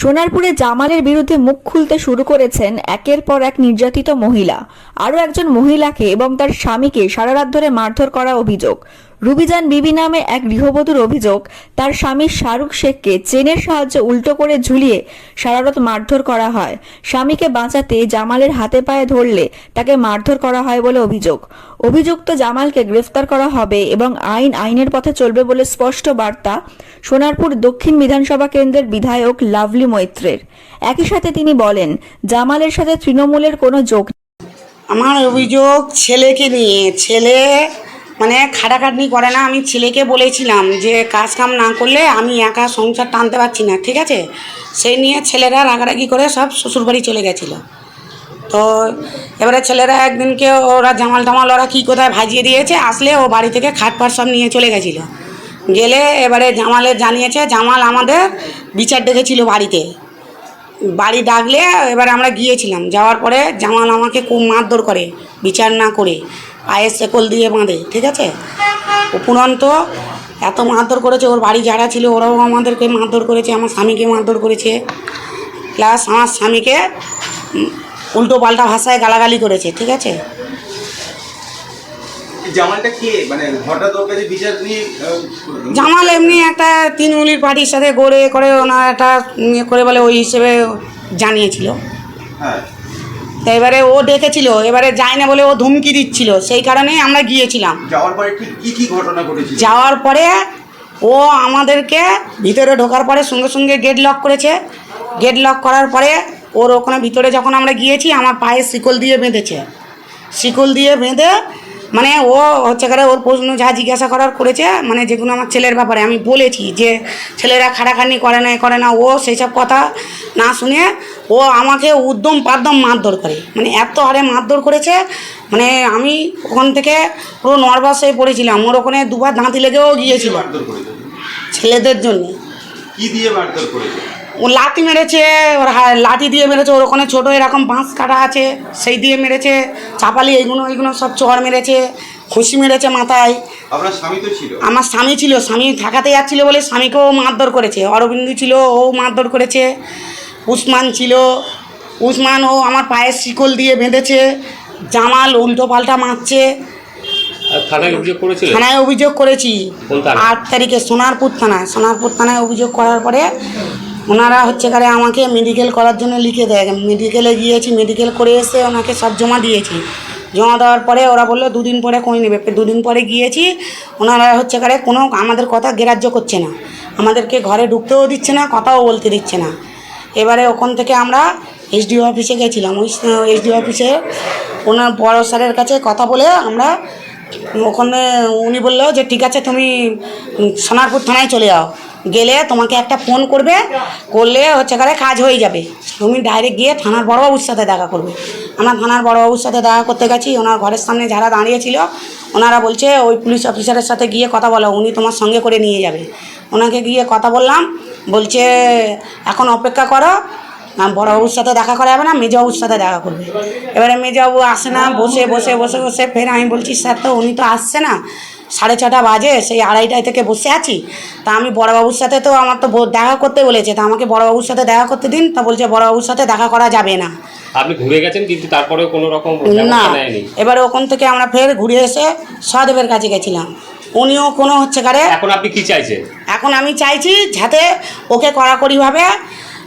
সোনারপুরে জামালের বিরুদ্ধে মুখ খুলতে শুরু করেছেন একের পর এক নির্যাতিত মহিলা। আরও একজন মহিলাকে এবং তার স্বামীকে সারা রাত ধরে মারধর করা অভিযোগ। রুবিজান বিবি নামে এক গৃহবধূর অভিযোগ, তার স্বামী শাহরুখ শেখকে চেনের সাহায্যে উল্টো করে ঝুলিয়ে সারারত মারধর করা হয়। স্বামীকে বাঁচাতে জামালের হাতে পায়ে ধরলে তাকে মারধর করা হয় বলে অভিযোগ। অভিযুক্ত জামালকে গ্রেফতার করা হবে এবং আইন আইনের পথে চলবে বলে স্পষ্ট বার্তা সোনারপুর দক্ষিণ বিধানসভা কেন্দ্রের বিধায়ক লাভলি মৈত্রের। একই সাথে তিনি বলেন, জামালের সাথে তৃণমূলের কোনো যোগ আমার অভিযোগ ছেলেকে নিয়ে। ছেলে মানে খাটাখাটনি করে না, আমি ছেলেকে বলেছিলাম যে কাজ কাম না করলে আমি একা সংসার টানতে পারছি না, ঠিক আছে? সেই নিয়ে ছেলেরা রাগারাগি করে সব শ্বশুরবাড়ি চলে গেছিল। তো এবারে ছেলেরা একদিনকে ওরা জামাল টামাল ওরা কী কোথায় ভাজিয়ে দিয়েছে, আসলে ও বাড়ি থেকে খাট পাট সব নিয়ে চলে গেছিল। গেলে এবারে জামালের জানিয়েছে, জামাল আমাদের বিচার ডেকেছিল বাড়িতে। বাড়ি ডাকলে এবার আমরা গিয়েছিলাম। যাওয়ার পরে জামাল আমাকে খুব মারধর করে, বিচার না করে, পায়ের শেকল দিয়ে বাঁধে, ঠিক আছে? উপরন্ত এত মারধর করেছে, ওর বাড়ি যারা ছিল ওরাও আমাদেরকে মারধর করেছে, আমার স্বামীকে মারধর করেছে। প্লাস আমার স্বামীকে উল্টো পাল্টা ভাষায় গালাগালি করেছে, ঠিক আছে? জামালটা কে? মানে হঠাৎ ওর কাছে বিচার নিয়ে জামাল এমনি একটা তৃণমূলীর পার্টির সাথে গড়ে করে ওনার একটা ইয়ে করে বলে ওই হিসেবে জানিয়েছিল। হ্যাঁ। তো এবারে ও ডেকেছিল এবারে যায় না বলে ও ধুমকি দিচ্ছিল সেই কারণেই আমরা গিয়েছিলাম। যাওয়ার পরে ঠিক কি কি ঘটনা ঘটেছিল? যাওয়ার পরে ও আমাদেরকে ভিতরে ঢোকার পরে সঙ্গে সঙ্গে গেট লক করেছে। গেট লক করার পরে ওর ওখানে ভিতরে যখন আমরা গিয়েছি আমার পায়ে শিকল দিয়ে বেঁধেছে। শিকল দিয়ে বেঁধে মানে ও হচ্ছে করে ওর প্রশ্ন যা জিজ্ঞাসা করার করেছে মানে যেগুলো আমার ছেলের ব্যাপারে আমি বলেছি যে ছেলেরা খাটাখাটনি করে না করে না ও সেই সব কথা না শুনে ও আমাকে উদ্যম পাদ্যম মারধর করে। মানে এত হারে মারধর করেছে মানে আমি ওখান থেকে পুরো নর্ভাস হয়ে পড়েছিলাম। ওর ওখানে দুবার দাঁতি লেগেও গিয়েছিল ছেলেদের জন্য। কি দিয়ে মারধর করেছে? ও লাঠি মেরেছে ওর লাঠি দিয়ে মেরেছে ওর ওখানে ছোটো এরকম বাঁশ কাটা আছে সেই দিয়ে মেরেছে চাপালি এইগুলো এইগুলো সব চড় মেরেছে খুশি মেরেছে মাথায়। আপনার স্বামী তো ছিল? আমার স্বামী ছিল স্বামী থাকাতে যাচ্ছিল বলে স্বামীকেও মারধর করেছে অরবিন্দু ছিল ও মারধর করেছে উসমান ছিল উসমান ও আমার পায়ের শিকল দিয়ে বেঁধেছে জামাল উল্টো পাল্টা মারছে। থানায় অভিযোগ করেছিলেন? থানায় অভিযোগ করেছি। আট তারিখে সোনারপুর থানায় সোনারপুর থানায় অভিযোগ করার পরে ওনারা হচ্ছে করে আমাকে মেডিকেল করার জন্য লিখে দেয়। মেডিকেলে গিয়েছি মেডিকেল করে এসে ওনাকে সব জমা দিয়েছি। জমা দেওয়ার পরে ওরা বলল, দুদিন পরে কই নেবে? দুদিন পরে গিয়েছি, ওনারা হচ্ছে করে কোনো আমাদের কথা গ্রাহ্য করছে না। আমাদেরকে ঘরে ঢুকতেও দিচ্ছে না, কথাও বলতে দিচ্ছে না। এবারে ওখান থেকে আমরা এসডিও অফিসে গেছিলাম। ওই এসডিও অফিসে ওনার বড় স্যারের কাছে কথা বলে আমরা ওখানে উনি বলল যে, ঠিক আছে, তুমি সোনারপুর থানায় চলে যাও। গেলে তোমাকে একটা ফোন করবে, করলে হচ্ছে করে কাজ হয়ে যাবে। তুমি ডাইরেক্ট গিয়ে থানার বড়বাবুর সাথে দেখা করবে। আমরা থানার বড়বাবুর সাথে দেখা করতে গেছি, ওনার ঘরের সামনে যারা দাঁড়িয়েছিল ওনারা বলছে, ওই পুলিশ অফিসারের সাথে গিয়ে কথা বলো, উনি তোমার সঙ্গে করে নিয়ে যাবে। ওনাকে গিয়ে কথা বললাম, বলছে, এখন অপেক্ষা করো বড়বাবুর সাথে দেখা করা যাবে না, মেজবাবুর সাথে দেখা করবে। এবারে মেজবাবু আসে না, বসে বসে বসে বসে, ফের আমি বলছি, স্যার তো উনি তো আসছে না। সাড়ে ছটা বাজে সেই আড়াইটায় থেকে বসে আছি। তা আমি বড়বাবুর সাথে তো আমার তো দেখা করতে বলেছে তা আমাকে বড়বাবুর সাথে দেখা করতে দিন তা বলছে বড়বাবুর সাথে দেখা করা যাবে না। আপনি ঘুরে গেছেন কিন্তু তারপরেও কোনো রকম না এবারে ওখান থেকে আমরা ফের ঘুরে এসে সহদেবের কাছে গেছিলাম। উনিও কোনো হচ্ছে কারে এখন আপনি কি চাইছেন? এখন আমি চাইছি যাতে ওকে কড়াকড়িভাবে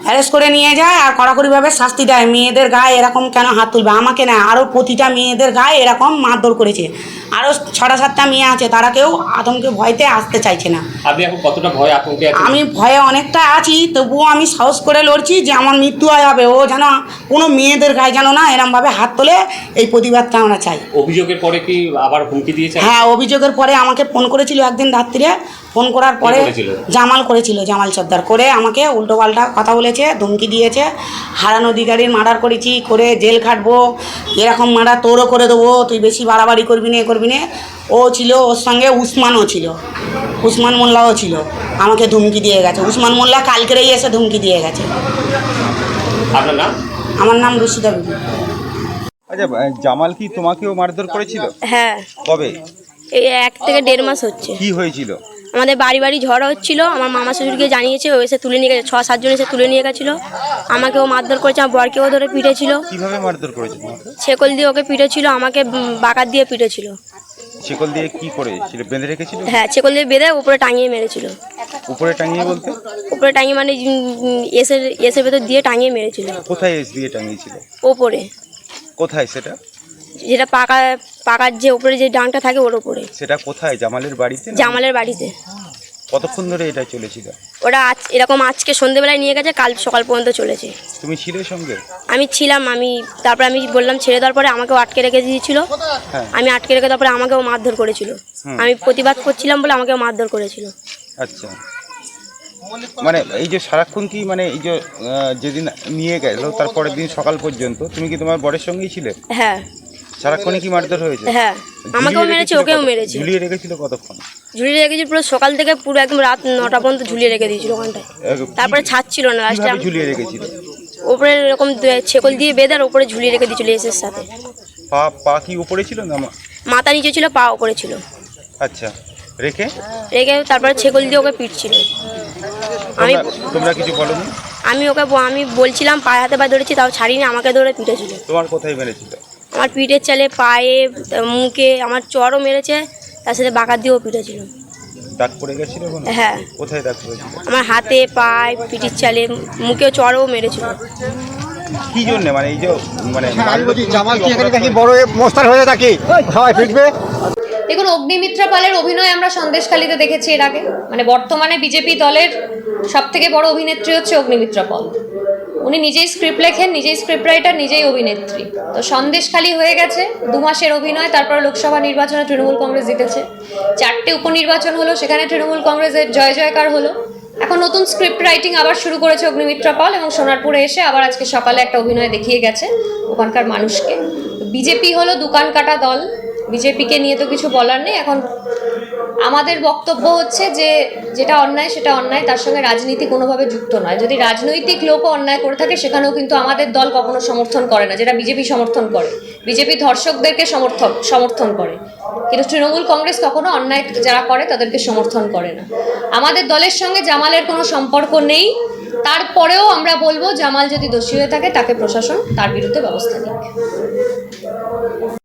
অ্যারেস্ট করে নিয়ে যায় আর কড়াকড়িভাবে শাস্তি দেয়। মেয়েদের গায়ে এরকম কেন হাত তুলবে? আমাকে না আরও প্রতিটা মেয়েদের গায়ে এরকম মারধর করেছে। আরও ছটা সাতটা মেয়ে আছে তারা কেউ আতঙ্কে ভয়তে আসতে চাইছে না। আপনি এখন কতটা ভয় আতঙ্কে আছেন? আমি ভয়ে অনেকটা আছি তবুও আমি সাহস করে লড়ছি যে আমার মৃত্যু হয় হবে। ও যেন কোনো মেয়েদের গায়ে যেন না এরমভাবে হাত তোলে এই প্রতিবাদটা আমরা চাই। অভিযোগের পরে কি আবার হুমকি দিয়েছে হ্যাঁ অভিযোগের পরে আমাকে ফোন করেছিল একদিন রাত্রিরে ফোন করার পরে জামাল করেছিল জামাল সর্দার। করে আমাকে উল্টো পাল্টা কথা বলেছে ধমকি দিয়েছে হারানো অধিকারীর মার্ডার করেছি করে জেল খাটবো এরকম মার্ডার তোরও করে দেবো তুই বেশি বাড়াবাড়ি করবি না এ করবি না। ও ছিল ওর সঙ্গে উসমানও ছিল উসমান মোল্লাও ছিল আমাকে ধমকি দিয়ে গেছে। উসমান মোল্লা কালকেরেই এসে ধমকি দিয়ে গেছে। আপনার নাম? আমার নাম রুশিদা বিবি। আচ্ছা জামাল কি তোমাকেও মারধর করেছিল? হ্যাঁ। কবে? এই এক থেকে দেড় মাস হচ্ছে। কি হয়েছিল? আমাদের বাড়ি বাড়ি ঝড় হচ্ছিল আমার মামা শ্বশুরকে জানিয়েছে ও এসে তুলে নিয়ে গেছে ছ সাতজন এসে তুলে নিয়ে গেছিল। আমাকেও মারধর করেছে আমার বরকেও ধরে পিটেছিল। কীভাবে মারধর করেছে ছেকল দিয়ে ওকে পিটেছিল আমাকে বাকাত দিয়ে পিটেছিল। শিকল দিয়ে কি করেছিল বেঁধে রেখেছিল? হ্যাঁ ছেকল দিয়ে বেঁধে উপরে টাঙিয়ে মেরেছিল। উপরে টাঙিয়ে বলতে? উপরে টাঙিয়ে মানে উম, এসের এসের ভেতর দিয়ে টাঙিয়ে মেরেছিল। কোথায় এস দিয়ে টাঙিয়েছিল? ওপরে। কোথায় সেটা? যেটা পাকা পাকার যে উপরে যে ডাংটা থাকে ওর উপরে। সেটা কোথায়? জামালের বাড়িতে না? জামালের বাড়িতে। কতক্ষণ ধরে এটা চলেছিল? ওরা আজ এরকম আজকে সন্ধেবেলায় নিয়ে গেছে কাল সকাল পর্যন্ত চলেছে। তুমি ছিলে সঙ্গে? আমি ছিলাম আমি তারপরে আমি বললাম ছেড়ে দেওয়ার পরে আমাকেও আটকে রেখে দিয়েছিল। হ্যাঁ। আমি আটকে রেখে তারপরে আমাকেও মারধর করেছিল। হুম। আমি প্রতিবাদ করছিলাম বলে আমাকেও মারধর করেছিল। আচ্ছা। মানে এই যে সারাক্ষণ কি মানে এই যে আহ, যেদিন নিয়ে গেল তারপরের দিন সকাল পর্যন্ত তুমি কি তোমার বরের সঙ্গেই ছিলে? হ্যাঁ। সারাক্ষণই কি মারধর হয়েছে? হ্যাঁ আমাকেও মেরেছে ওকেও মেরেছে। ঝুলিয়ে রেখেছিল কতক্ষণ? ঝুলিয়ে রেখেছি পুরো সকাল থেকে পুরো একদম রাত নটা পর্যন্ত ঝুলিয়ে রেখে দিয়েছিল ওখানটায়। তারপরে ছাড়ছিল না লাস্টে ঝুলিয়ে রেখেছিল? ওপরে এরকম ছেকল দিয়ে বেঁধে আর ওপরে ঝুলিয়ে রেখে দিয়েছিল এসের সাথে। পা পা কি উপরে ছিল না মাথা নিচে ছিল পা ওপরে ছিল। আচ্ছা রেখে? রেখে তারপরে ছেকল দিয়ে ওকে পিটছিল। আমি তোমরা- তোমরা কিছু বলনি আমি ওকে আমি বলছিলাম পায়ে হাতে পায়ে ধরেছি তাও ছাড়িনি আমাকে ধরে পিটেছিল। তোমার কোথায় মেরেছিল? আমার পিঠের চালে পায়ে মুখে আমার চরও মেরেছে তার সাথে বাঁকার দিয়েও পিটেছিল দাগ পড়ে গেছিল হ্যাঁ। কোথায় দাগ পড়েছিল? আমার হাতে পায়ে পিঠির চালে মুখে চরও মেরেছিল। কি জন্য? মানে এই যে মানে জামাল কি এখানে বড় মোস্তার হয়ে থাকে সবাই ফিরবে দেখুন অগ্নিমিত্রা পালের অভিনয় আমরা সন্দেশখালিতে দেখেছি এর আগে। মানে বর্তমানে বিজেপি দলের সব থেকে বড় অভিনেত্রী হচ্ছে অগ্নিমিত্রা পল। উনি নিজেই স্ক্রিপ্ট লেখেন, নিজেই স্ক্রিপ্ট রাইটার নিজেই অভিনেত্রী। তো সন্দেশখালি হয়ে গেছে, দু মাসের অভিনয়, তারপর লোকসভা নির্বাচনে তৃণমূল কংগ্রেস জিতেছে। চারটে উপনির্বাচন হলো, সেখানে তৃণমূল কংগ্রেসের জয় জয়কার হলো। এখন নতুন স্ক্রিপ্ট রাইটিং আবার শুরু করেছে অগ্নিমিত্রা পাল এবং সোনারপুরে এসে আবার আজকে সকালে একটা অভিনয় দেখিয়ে গেছে ওখানকার মানুষকে। বিজেপি হলো দোকান কাটা দল, বিজেপিকে নিয়ে তো কিছু বলার নেই, এখন আমাদের বক্তব্য হচ্ছে যে যেটা অন্যায়, সেটা অন্যায়, তার সঙ্গে রাজনীতি কোনোভাবে যুক্ত নয়। যদি রাজনৈতিক লোকও অন্যায় করে থাকে, সেখানেও কিন্তু আমাদের দল কখনো সমর্থন করে না, যেটা বিজেপি সমর্থন করে। বিজেপি ধর্ষকদেরকে সমর্থন সমর্থন করে। কিন্তু তৃণমূল কংগ্রেস কখনো অন্যায় যারা করে, তাদেরকে সমর্থন করে না। আমাদের দলের সঙ্গে জামালের কোনো সম্পর্ক নেই। তারপরেও আমরা বলব, জামাল যদি দোষী হয়ে থাকে, তাকে প্রশাসন তার বিরুদ্ধে ব্যবস্থা নিক।